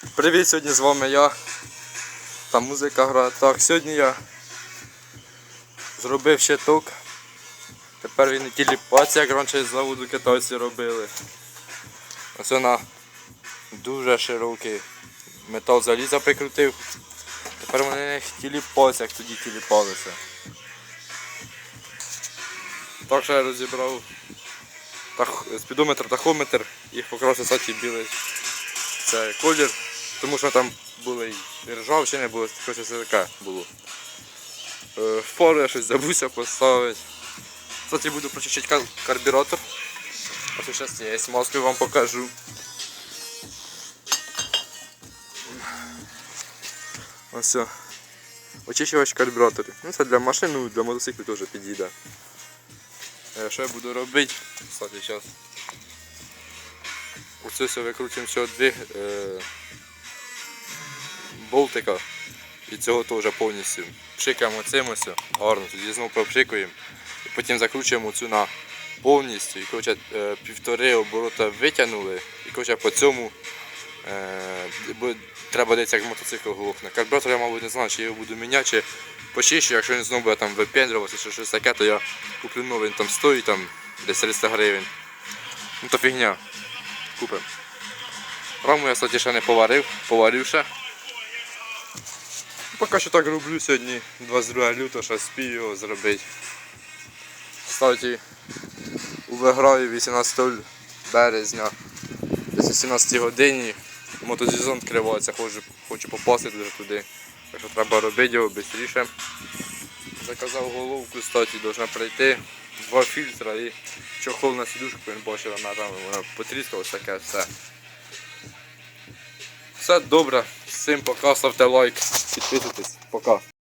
Привіт, сьогодні з вами я. Там музика грає. Так, сьогодні я зробив щиток. Тепер він не тіліпається, як раніше з заводу китайці робили. Ось вона дуже широкий метал заліза прикрутив. Тепер вони не тіліпаються, як тоді тіліпалися. Так що я розібрав спідометр, тахометр, їх покрасив кстати, білий це колір, тому що там були і ржавчини, було щось таке було. Фару я щось забувся поставити. Кстати, буду прочищати кар- карбюратор. Ось зараз я смазкою вам покажу. Ось. Очищувач карбюраторів. Ну це для машин, ну для мотоциклів теж підійде. Е, Що я буду робити? Кстати, зараз. Оце все викрутимо е, болтика. І цього теж повністю. Пшикаємо цим ось, гарно, тоді знову пропшикуємо. Потім закручуємо цю на повністю. І коротше, е, півтори оборота витягнули. І коротше, по цьому е, треба десь як мотоцикл глохне. Карбюратор я, мабуть, не знаю, чи я його буду міняти, чи почищу, якщо він знову буде там випендрюватися, чи щось таке, то я куплю новий, він там стоїть там, десь 300 гривень. Ну то фігня. Купимо. Раму я, кстати, ще не поварив, поварив ще. Поки що так роблю сьогодні, 22 лютого, що спію його зробити. Кстати, виграю 18 березня, десь о 17 годині. Мотосезон відкривається, хочу, хочу попасти дуже туди. Так що треба робити його швидше. Заказав головку, кстати, должна прийти. Два фільтра і чохол на сідушку, він бачив, вона там вона потріскалась таке все. Все добре. Всім пока, ставте лайк, підписуйтесь. Пока.